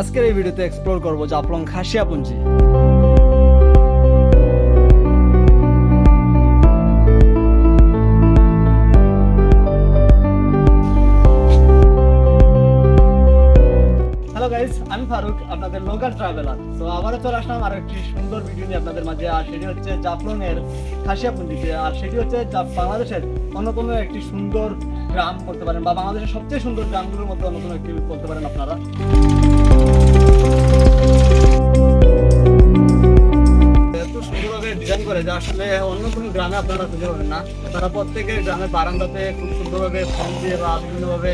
আজকের এই ভিডিওতে এক্সপ্লোর করব জাফলং খাসিয়াপুঞ্জি। হ্যালো গাইস আমি ফারুক, আপনাদের লোকাল ট্রাভেলার তো আবারও চলে আসলাম আর একটি সুন্দর ভিডিও নিয়ে আপনাদের মাঝে, আর সেটি হচ্ছে জাফলং এর খাসিয়াপুঞ্জিতে। আর সেটি হচ্ছে বাংলাদেশের অন্যতম একটি সুন্দর গ্রাম বলতে পারেন, বা বাংলাদেশের সবচেয়ে সুন্দর গ্রামগুলোর মধ্যে অন্যতম একটি বলতে পারেন আপনারা। কোনো গ্রামে আপনারা খুঁজে পাবেন না। তারা প্রত্যেকের গ্রামের বারান্দাতে খুব সুন্দরভাবে ফুল দিয়ে বা বিভিন্নভাবে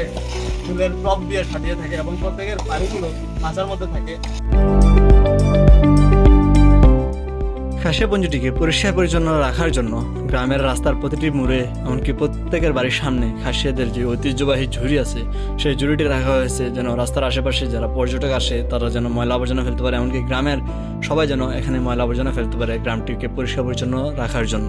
ফুলের টপ দিয়ে সাজিয়ে থাকে এবং প্রত্যেকের বাড়িগুলো মাচার মধ্যে থাকে। খাসিয়াপুঞ্জিটিকে পরিষ্কার পরিচ্ছন্ন রাখার জন্য গ্রামের রাস্তার প্রতিটি মোড়ে, এমনকি প্রত্যেকের বাড়ির সামনে খাসিয়াদের যে ঐতিহ্যবাহী ঝুড়ি আছে, সেই ঝুড়িটি রাখা হয়েছে যেন রাস্তার আশেপাশে যারা পর্যটক আসে, তারা যেন ময়লা আবর্জনা ফেলতে পারে। এমনকি গ্রামের সবাই যেন এখানে ময়লা আবর্জনা ফেলতে পারে গ্রামটিকে পরিষ্কার পরিচ্ছন্ন রাখার জন্য।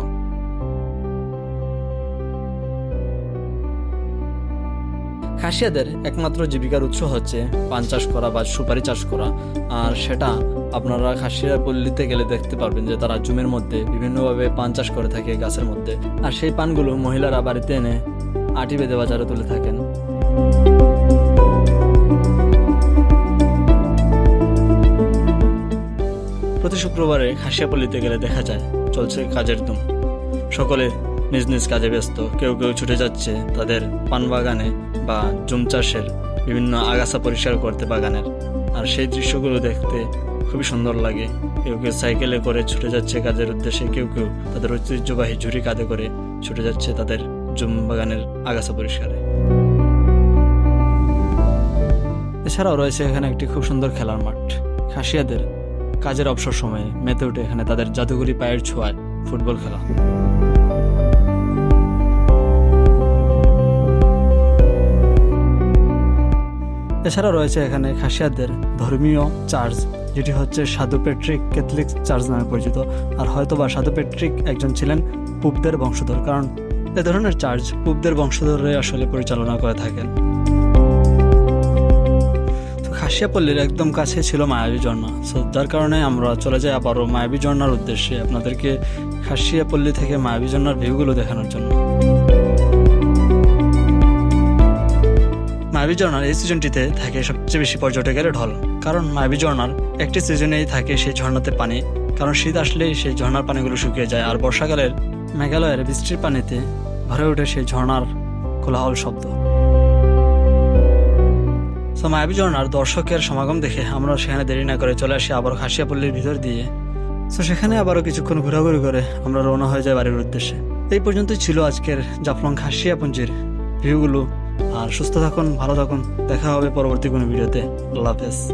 খাসিয়াদের একমাত্র জীবিকার উৎস হচ্ছে পান চাষ করা বা সুপারি চাষ করা। আর সেটা আপনারা খাসিয়া পল্লীতে গেলে দেখতে পারবেন যে তারা জমির মধ্যে বিভিন্নভাবে পান চাষ করে থাকে গাছের মধ্যে। আর সেই পানগুলো মহিলারা বাড়িতে এনে আটি বেঁধে বাজারে তুলে থাকেন। প্রতি শুক্রবারে খাসিয়া খাসিয়াপল্লিতে গেলে দেখা যায়, চলছে কাজের দুম সকলে নিজ নিজ কাজে ব্যস্ত, কেউ কেউ ছুটে যাচ্ছে তাদের পান বাগানে বা জুম চাষের বিভিন্ন আগাছা পরিষ্কার করতে বাগানের। আর সেই দৃশ্যগুলো দেখতে খুবই সুন্দর লাগে। কেউ কেউ সাইকেলে করে ছুটে যাচ্ছে কাজের উদ্দেশ্যে, কেউ কেউ তাদের ঐতিহ্যবাহী ঝুড়ি কাঁধে করে ছুটে যাচ্ছে তাদের জুম বাগানের আগাছা পরিষ্কারে। এছাড়াও রয়েছে এখানে একটি খুব সুন্দর খেলার মাঠ। খাসিয়াদের কাজের অবসর সময়ে মেতে উঠে এখানে তাদের জাদুঘরি পায়ের ছোঁয়ায় ফুটবল খেলা। এছাড়া রয়েছে এখানে খাসিয়াদের ধর্মীয় চার্চ, যেটি হচ্ছে সাধু প্যাট্রিক ক্যাথলিক চার্চ নামে পরিচিত। আর হয়তোবা সাধু প্যাট্রিক একজন ছিলেন পুবদের বংশধর, কারণ এ ধরনের চার্চ পুবদের বংশধরে আসলে পরিচালনা করে থাকেন। খাসিয়াপল্লির একদম কাছে ছিল মায়াবী ঝর্ণা। সো যার কারণে আমরা চলে যাই আবারও মায়াবী ঝর্ণার উদ্দেশ্যে আপনাদেরকে খাসিয়াপল্লি থেকে মায়াবী ঝর্ণার ভিউগুলো দেখানোর জন্য। মায়াবী ঝর্ণার এই সিজনটিতে থাকে সবচেয়ে বেশি পর্যটকের ঢল। কারণ মায়াবী ঝর্ণার একটি সিজনেই থাকে সেই ঝর্ণাতে পানি। কারণ শীত আসলেই সেই ঝর্ণার পানিগুলো শুকিয়ে যায় আর বর্ষাকালের মেঘালয়ের বৃষ্টির পানিতে ভরে ওঠে সেই ঝর্ণার কোলাহল শব্দ। তো মায়াবী ঝর্ণার দর্শকের সমাগম দেখে আমরা সেখানে দেরি না করে চলে আসি আবার খাসিয়াপল্লির ভিতর দিয়ে। তো সেখানে আবারও কিছুক্ষণ ঘোরাঘুরি করে আমরা রওনা হয়ে যাই বাড়ির উদ্দেশ্যে। এই পর্যন্তই ছিল আজকের জাফলং খাসিয়াপুঞ্জির ভিউগুলো। আর সুস্থ থাকুন ভালো থাকুন। দেখা হবে পরবর্তী কোনো ভিডিওতে। আল্লাহ হাফেজ।